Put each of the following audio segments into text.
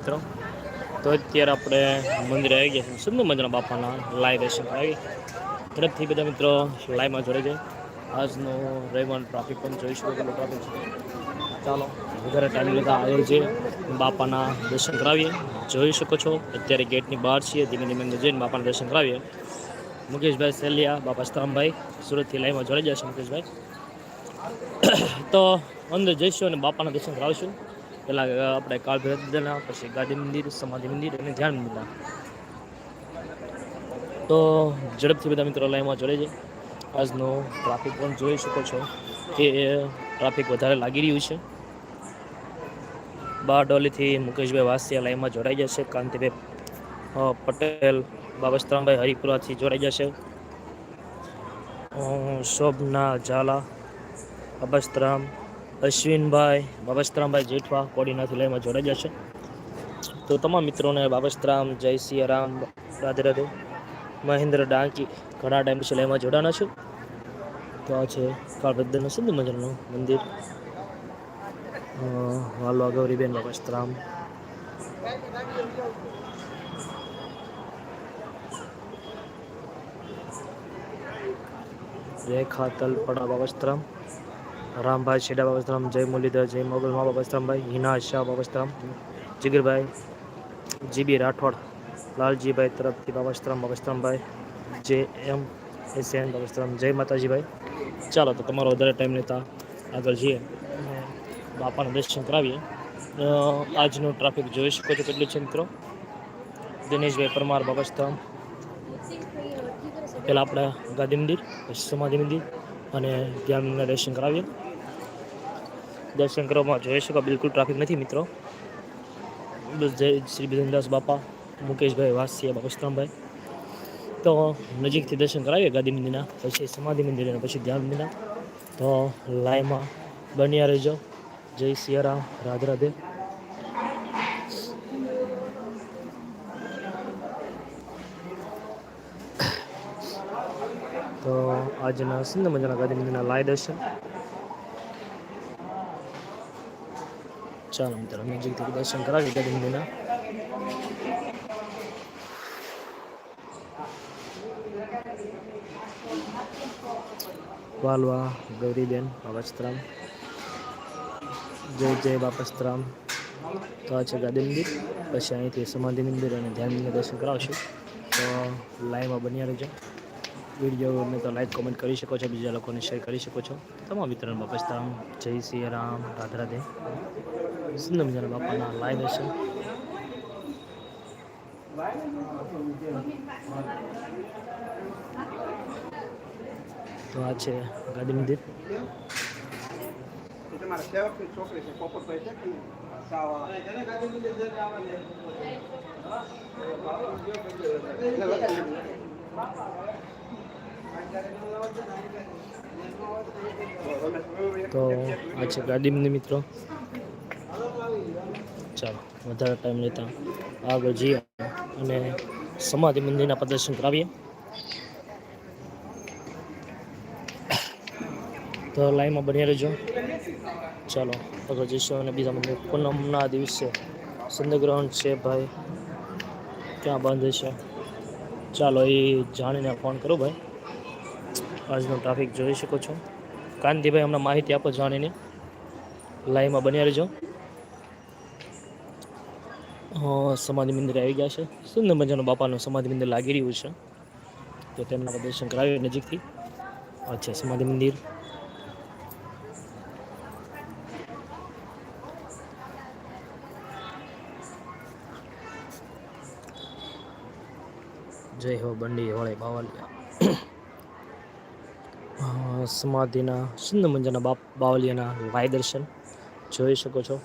મિત્રો. તો અત્યારે આપણે મંદિરે આવી ગયા છીએ. સુંદર મજાના બાપાના લાઈવ દર્શન આવી તરફથી બધા મિત્રો લાઈવમાં જોડે છે આજનો રવિવાર ટ્રાફિક પણ જોઈ શકો છે. ચાલો, વધારે ટાઈમ લેતા આવેલ છે બાપાના દર્શન કરાવીએ. જોઈ શકો છો, અત્યારે ગેટની બહાર છીએ. ધીમે ધીમે અંદર જઈને બાપાના દર્શન કરાવીએ. મુકેશભાઈ સેલિયા, બાપા સ્તરામભાઈ સુરતથી લાઈવમાં જોડાઈ જશે મુકેશભાઈ. તો અંદર જઈશું અને બાપાના દર્શન કરાવીશું. પહેલાં આપણે કાળભેર પછી ગાંધી મંદિર, સમાધિ મંદિર અને ધ્યાન મંદિરના તો ઝડપથી બધા મિત્રો લાઈનમાં જોડે છે આજનો ટ્રાફિક પણ જોઈ શકો છો કે ટ્રાફિક વધારે લાગી રહ્યું છે. બારડોલીથી મુકેશભાઈ વાસિયા લાઈનમાં જોડાઈ જશે કાંતિભાઈ પટેલ બાબસ્તરામભાઈ હરિપુરાથી જોડાઈ જશે શોભના ઝાલા બાબસ્તરામ અશ્વિનભાઈ, બાબસ્ત્રામભાઈ જેઠવા કોડીનાથી લઈમાં જોડાઈ જશે તો તમામ મિત્રોને બાબસ્ત્રામ, જય સિયારામ રાધે રાધે. મહેન્દ્ર ડાંકી ઘણા ટાઈમ પછી લઈમાં જોડાના છું. તો આ છે કાળભદ્રનું સિંધુ મજાનું મંદિર. હાલો ગૌરીબેન બાબસ્ત્રામ. રેખા તલપડા બાબસ્તરામ. રામભાઈ શેડા બાબસ્તરામ જય મુરલીધર, જય મોગલમા બાબસ્તરામભાઈ હિના શાહ બાબસ્તરામ જીગરભાઈ, જીબી રાઠોડ, લાલજીભાઈ તરફથી બાબસ્તરામ બાબસ્તરામભાઈ જે એમ એસ એન બાબસ્તરામ જય માતાજીભાઈ. ચાલો તો તમારો વધારે ટાઈમ લેતા આગળ જઈએ. અને બાપાના દર્શન કરાવીએ. આજનું ટ્રાફિક જોઈ શકો છો કેટલું છે મિત્રો? દિનેશભાઈ પરમાર બાબસ્તરામ પહેલાં આપણે ગાંધી મંદિર, પછી સમાધિ મંદિર અને ધ્યાનના દર્શન કરાવીએ. દર્શન કરવામાં જોઈ શકો, બિલકુલ ટ્રાફિક નથી મિત્રો. બસ જય શ્રી બિરંદાસ બાપા, મુકેશભાઈ વાસિયા બાપસ્તરામભાઈ તો નજીકથી દર્શન કરાવીએ ગાંધી મંદિરના, પછી સમાધિ મંદિર અને પછી ધ્યાન મંદિરના. તો લાઈમાં બન્યા રહેજો. જય સિયારામ, રાધે રાધે. તો આજના સુંદર મજાના ગાંધી મંદિરના લાય દર્શન. ચાલો મિત્રો નજીકથી દર્શન કરાવી ગાંધી વાલવા, ગૌરીબેન બાબાસ્ત્રામ જય જય બાપસ્ત્રામ. તો આ છે ગાંધી મંદિર. પછી અહીંથી સમાધિ મંદિર અને ધ્યાન મંદિર દર્શન કરાવશું. તો લાઈવમાં બન્યા રહેજો. વીડિયો તો લાઈક કોમેન્ટ કરી શકો છો, બીજા લોકોને શેર કરી શકો છો. તમામ મિત્રોને બાપસ્તરામ જય શ્રી રામ, રાધે રાધે. સુંદર મજાના બાપાના લાઈવ દર્શન તો આ છે ગાંધી મંદિર છોકરી છે પોપટભાઈ છે કે સાવા તો આ છે ગાંધી મિત્રો. ચાલો, વધારે ટાઈમ લેતા આગળ જઈએ. અને સમાધિ મંદિરના પ્રદર્શન કરાવીએ. તો લાઈનમાં બની રહેજો. ચાલો, આગળ જઈશું અને બીજા મંદિર. પૂનમના દિવસે સંધગ્રહણ છે ભાઈ. ક્યાં બંધ છે? ચાલો, એ જાણીને ફોન કરો ભાઈ. આજનો ટ્રાફિક જોઈ શકો છો. કાંતિભાઈ હમણાં માહિતી આપો જાણીને. લાઈવમાં બન્યા રહેજો. સમાધિ મંદિર આવી ગયા છે. સુંદર મજાનું બાપાનું સમાધિ મંદિર લાગી રહ્યું છે. તો તેમના પ્રદર્શન કરાવ્યું નજીકથી. અચ્છા, સમાધિ મંદિર. જય હો, બંડી હોળે, બાવલિયા. સમાધિના સુંદર મજાના બાપ, બાવલિયાના લાય દર્શન જોઈ શકો છો.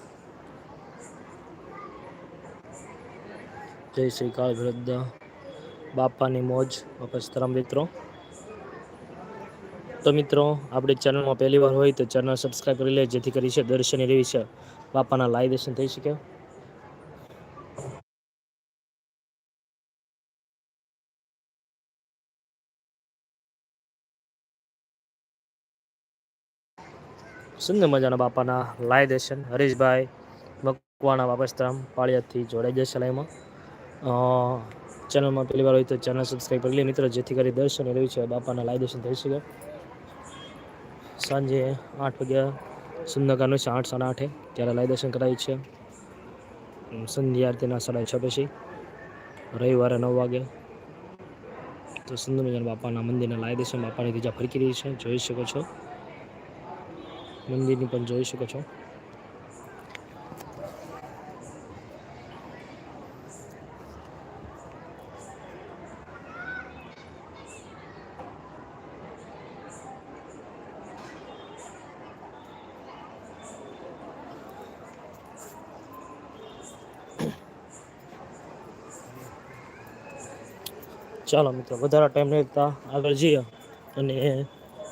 જય શ્રી કાળ વૃદ્ધ બાપાની મોજ. વાપસ તરમ મિત્રો. તો મિત્રો, આપણી ચેનલમાં પહેલી વાર હોય તો ચેનલ સબસ્ક્રાઈબ કરી લે જેથી કરી છે દર્શન એવી છે બાપાના લાય દર્શન થઈ શકે. સુંદર મજાના બાપાના લાય દર્શન. હરીશભાઈ મક કુવાના બાપસ્તરામ પાળિયાથી જોડાઈ જશે લાઈમાં ચેનલમાં પહેલી વાર હોય તો ચેનલ સબસ્ક્રાઈબ કરી લે મિત્રો, જેથી કરી દર્શન રહ્યું છે બાપાના લાઈ દર્શન થઈ શકે. સાંજે આઠ વાગ્યા સુંદરકારનું છે, આઠ સાડા આઠે ત્યારે લાઈ દર્શન કરાય છે. સંધ્યા આરતીના સાડા છ પછી. રવિવારે નવ વાગે. તો સુંદર મજાના બાપાના મંદિરના લાઈ દર્શન બાપાની ધજા ફરકી રહી છે, જોઈ શકો છો. મંદિરની પણ જોઈ શકો છો. ચાલો મિત્રો, વધારે ટાઈમ નહીં આગળ જઈએ અને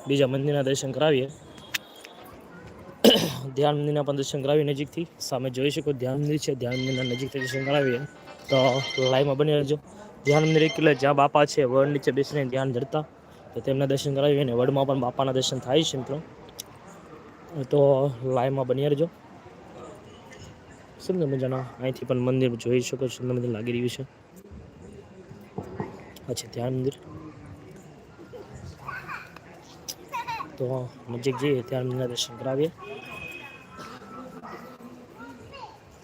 બીજા મંદિરના દર્શન કરાવીએ. ધ્યાન મંદિરના પણ દર્શન કરાવીએ નજીકથી. સામે જોઈ શકો ધ્યાન મંદિર છે ધ્યાન મંદિરના નજીકથી દર્શન કરાવીએ તો લાઈવમાં બની રહેજો. ધ્યાન મંદિર એટલે જ્યાં બાપા છે, વડ નીચે બેસીને ધ્યાન ધરતા, તો તેમના દર્શન કરાવીએ અને વડમાં પણ બાપાના દર્શન થાય છે મિત્રો. તો લાઈવમાં બની રહેજો. સુંદર મજાના અહીંથી પણ મંદિર જોઈ શકો સુંદર મંદિર લાગી રહ્યું છે. અચ્છા ધ્યાન મંદિર. તો નજીક જઈએ, ધ્યાન મંદિરના દર્શન કરાવીએ.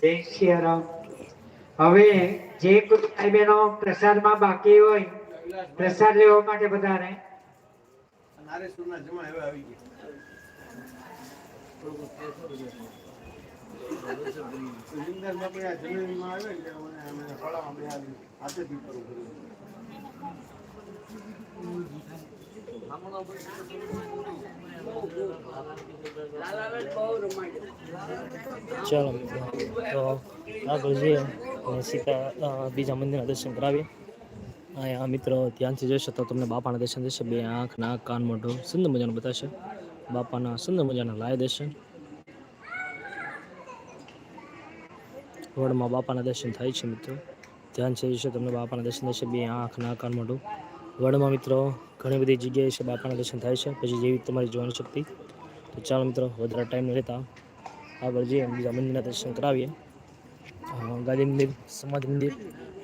જય સિયારામ હવે જે ભાઈ બહેનો પ્રસાદમાં બાકી હોય પ્રસાદ લેવા માટે બધાને. નારેશ્વરના ચાલો, તો આગળ જઈએ. અને સીતા બીજા મંદિરના દર્શન કરાવીએ. અહીંયા મિત્રો ધ્યાનથી જોઈશો તો તમને બાપાના દર્શન થશે. બે આંખ, નાક, કાન, મોઢું, સુંદર મજાનું બતાવશે બાપાના સુંદર મજાના લાય દર્શન. વડમાં બાપાના દર્શન થાય છે મિત્રો. ધ્યાનથી છે તમને બાપાના દર્શન થશે. બે આંખ, નાક, કાન, મોઢું. વડમાં મિત્રો, ઘણી બધી જગ્યાએ છે બાપાના દર્શન થાય છે. પછી જેવી તમારી જોવાની શક્તિ. તો ચાલો મિત્રો, વધારે ટાઈમ નહીં લેતા. આગળ જઈએ બીજા મંદિરના દર્શન કરાવીએ. ગાંધી મંદિર સમાજ મંદિર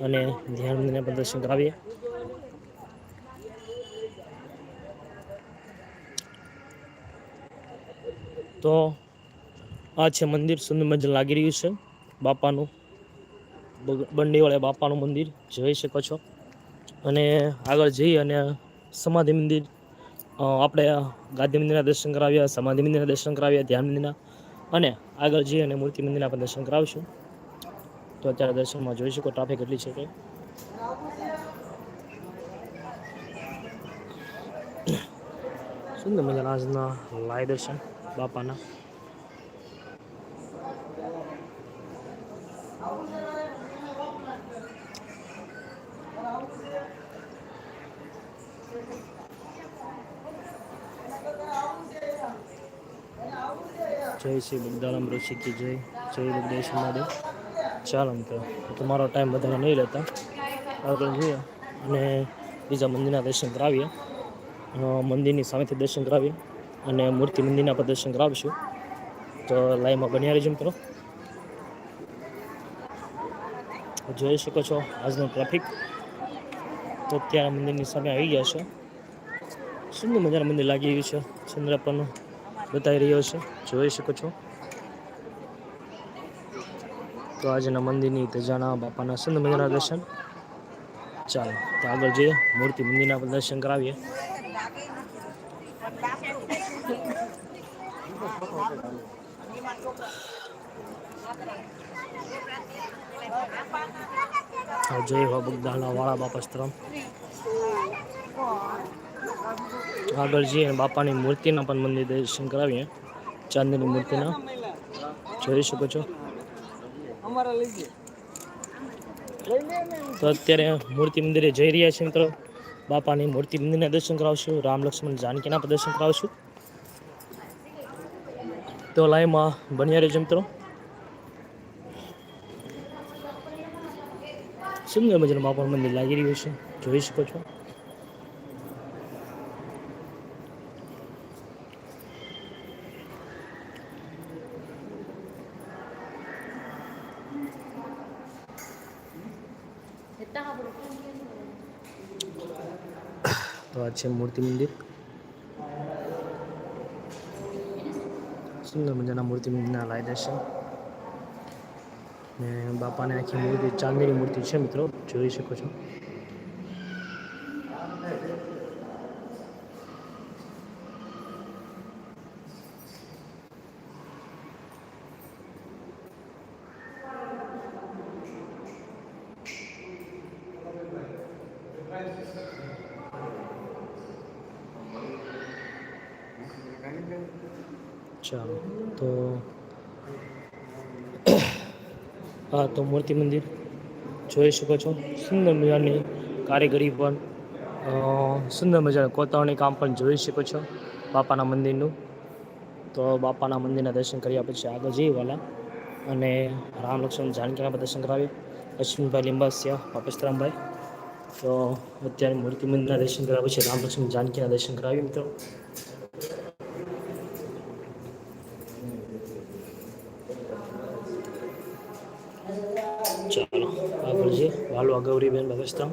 અને ધ્યાન મંદિરના પણ દર્શન કરાવીએ. તો આ છે મંદિર, સુંદર મજા લાગી રહ્યું છે. બાપાનું બંડીવાળા બાપાનું મંદિર. જોઈ શકો છો. અને આગળ જઈ અને સમાધિ મંદિર આપણે ગાંધી મંદિરના દર્શન કરાવ્યા, સમાધિ મંદિરના દર્શન કરાવ્યા, ધ્યાન મંદિરના. અને આગળ જઈ અને મૂર્તિ મંદિરના પણ દર્શન કરાવશું. તો અત્યારે દર્શનમાં જોઈ શકો ટ્રાફિક કેટલી છે કે. સુંદર મજાના આજના લાય દર્શન, બાપાના? જય શ્રી બગદારામ ઋષિકી જય. જય બગદેશ મહાદેવ. ચાલો મિત્રો તમારો ટાઈમ વધારે નહીં લેતા આગળ જોઈએ. અને બીજા મંદિરના દર્શન કરાવીએ. મંદિરની સામેથી દર્શન કરાવીએ. અને મૂર્તિ મંદિરના પર દર્શન કરાવીશું. તો લાઈવમાં બન્યા રહેજો મિત્રો. જોઈ શકો છો આજનો ટ્રાફિક તો અત્યારે મંદિરની સામે આવી ગયા છે. સુંદર મજાનું મંદિર લાગી ગયું છે. ચંદ્ર પણ બતાવી રહ્યો છે. જોઈ શકો છો. તો આજના મંદિરની ધજાના બાપાના સંત મંદિરના દર્શન. ચાલો, તો આગળ જઈએ. મૂર્તિ મંદિરના દર્શન કરાવીએ. જય હો બગદાણા વાળા બાપા સ્ત્રમ. આગળ જઈએ અને બાપાની મૂર્તિના પણ મંદિર દર્શન કરાવીએ. ચાંદીની મૂર્તિના. જોઈ શકો છો. તો અત્યારે મૂર્તિ મંદિરે જઈ રહ્યા છે મિત્રો. બાપાની મૂર્તિ મંદિરના દર્શન કરાવશું. રામ લક્ષ્મણ જાનકીના પણ દર્શન કરાવશું. તો લાઈવમાં બન્યા રહેજો મિત્રો. સુંદર મજાનું બાપાનું મંદિર લાગી રહ્યું છે. જોઈ શકો છો. તો આ છે મૂર્તિ મંદિર સુંદર મજાના મૂર્તિ મંદિરના લાય દર્શન ને બાપાને આખી મૂર્તિ ચાંદીની મૂર્તિ છે મિત્રો જોઈ શકો છો ચાલો, તો હા, તો મૂર્તિ મંદિર જોઈ શકો છો. સુંદર મજાની કારીગરી પણ સુંદર મજાનું કોતરણી કામ પણ જોઈ શકો છો બાપાના મંદિરનું. તો બાપાના મંદિરના દર્શન કર્યા પછી આગળ જઈ વાલા અને રામ લક્ષ્મણ જાનકીના દર્શન કરાવીએ. અશ્વિનભાઈ લિંબાસિયા પાપેશ્વરામભાઈ તો અત્યારે મૂર્તિ મંદિરના દર્શન કર્યા પછી રામ લક્ષ્મણ જાનકીના દર્શન કરાવીએ મિત્રો. ચાલો આગળ જઈએ વાલવા ગૌરીબેન બાપેશ્વરામ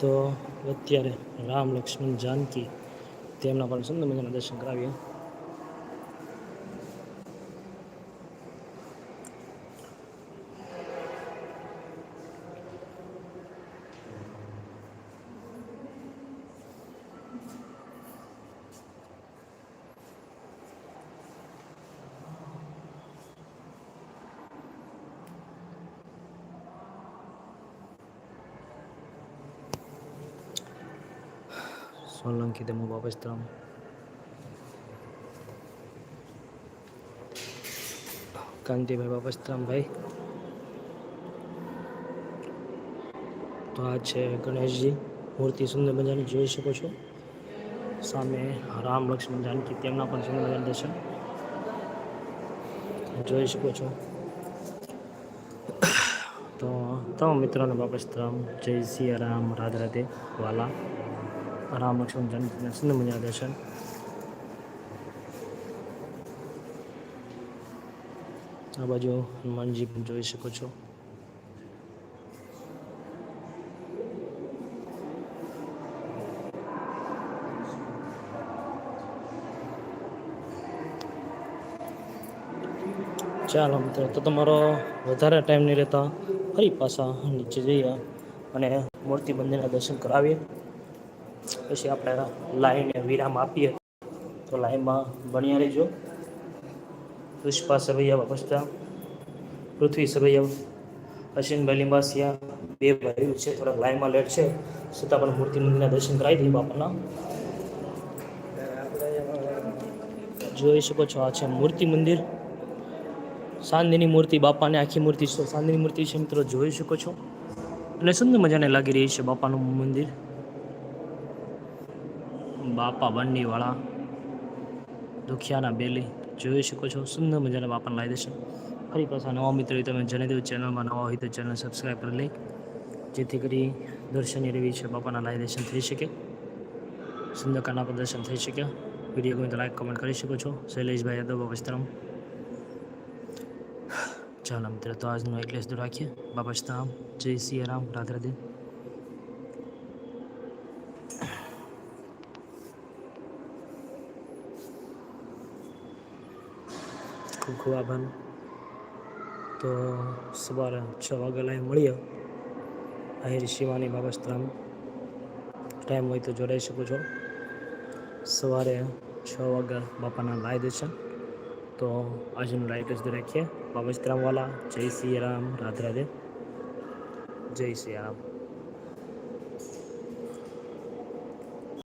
તો અત્યારે રામ લક્ષ્મણ જાનકી તેમના પણ સુંદર મજાના દર્શન કરાવીએ. સોલંકી તેમનું બાપેશ્વરામ કાંતિભાઈ ભાઈ તો આ છે ગણેશજી મૂર્તિ સુંદર મજાની જોઈ શકો છો સામે રામ લક્ષ્મણ જાનકી તેમના પણ સુંદર મજાના દર્શન જોઈ શકો છો તો તમામ મિત્રોને બાપેશ્વરામ જય સિયારામ રાધે રાધે વાલા જાનકીના સુંદર મજાના દર્શન આ બાજુ હનુમાનજી પણ જોઈ શકો છો. ચાલો મિત્રો, તો તમારો વધારે ટાઈમ નહીં રહેતા, ફરી પાછા નીચે જઈએ અને મૂર્તિ મંદિરના દર્શન કરાવીએ. પછી આપણે લાઈને વિરામ આપીએ તો લાઈનમાં બન્યા રહેજો. પુષ્પા સરવૈયા વપસતા પૃથ્વી સરવૈયા અશ્વિનભાઈ લિંબાસિયા બે ભાઈઓ છે, થોડાક લાઈનમાં લેટ છે, છતાં પણ મૂર્તિ મંદિરના દર્શન કરાવી દઈએ બાપાના. જોઈ શકો છો, આ છે મૂર્તિ મંદિર. સાંદીની મૂર્તિ, બાપાને આખી મૂર્તિ છે. સાંદીની મૂર્તિ છે મિત્રો, જોઈ શકો છો. એટલે સુંદર મજાને લાગી રહી છે બાપાનું મંદિર. બાપા બંડીવાળા દુખિયાના બેલી. જોઈ શકો છો, સુંદર મજાના બાપાને લાવી દેશે. ફરી પાછા નવા મિત્રો હોય તમે જણાવી દો ચેનલમાં નવા હોય તો ચેનલ સબસ્ક્રાઈબ કરી લઈ જેથી કરી દર્શનની રવિ છે બાપાના લાઈ દર્શન થઈ શકે. સુંદરકાના પ્રદર્શન થઈ શકે. વીડિયો ગમે તો લાઈક કમેન્ટ કરી શકો છો. શૈલેષભાઈ યાદવ વસ્ત્રમ ચાલો મિત્રો, તો આજનું એકલેસ દૂર રાખીએ. બાબા શ્યામ, જય સિયારામ, રાધે રાધે. ખૂબ ખૂબ આભાર તો સવારે છ વાગે લાઈ મળીએ. અહીર શિવાની બાબા શ્યામ ટાઈમ હોય તો જોડાઈ શકો છો. સવારે છ વાગ્યા બાપાના લાઈ દર્શન તો આજનું લાઈટ જ રાખીએ. બાબા જય જય રામ, રાધે રાધે. જય સિયારામ